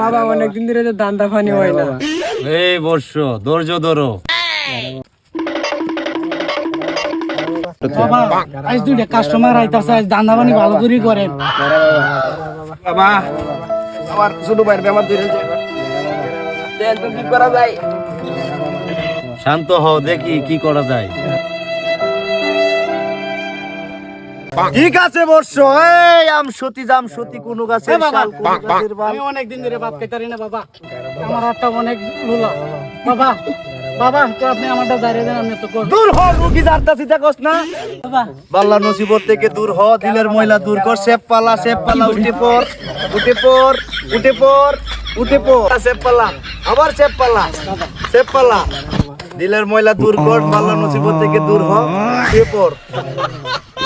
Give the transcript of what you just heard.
বাবা অনেকদিন ধরে তো দান্দা ফানি হয় না। এই বর্ষ ধৈর্য ধরো। বাবা আজ দুইটা কাস্টমার আইতাছে আজ দান্দা পানি ভালো করে করেন। বাবা আমার ছোট ভাইয়ের ব্যাপার ধরে দেন কি করা যায়? শান্ত হও দেখি কি করা যায়। ঠিক আছে বর্ষ এই আম সতী জাম সতী কোন গাছে শাল কোন গাছের বাল আমি অনেকদিন ধরে ভাত খাইতারি না বাবা। আমার হাতটা অনেক লুলা। বাবা বাবা তো আপনি আমারটা জারিয়ে দেন আমি তো করব দূর হ রুগী জারতাছি দেখোস না। বাবা। বাল্লা নসিবত থেকে দূর হ দিলের ময়লা দূর কর। সেপ পালা সেপ পালা উঠে পর উঠে পর উঠে পর উঠে পর সেপ পালা আবার সেপ পালা সেপ পালা দিলের ময়লা দূর কর বাল্লা নসিবত থেকে দূর হ উঠে পর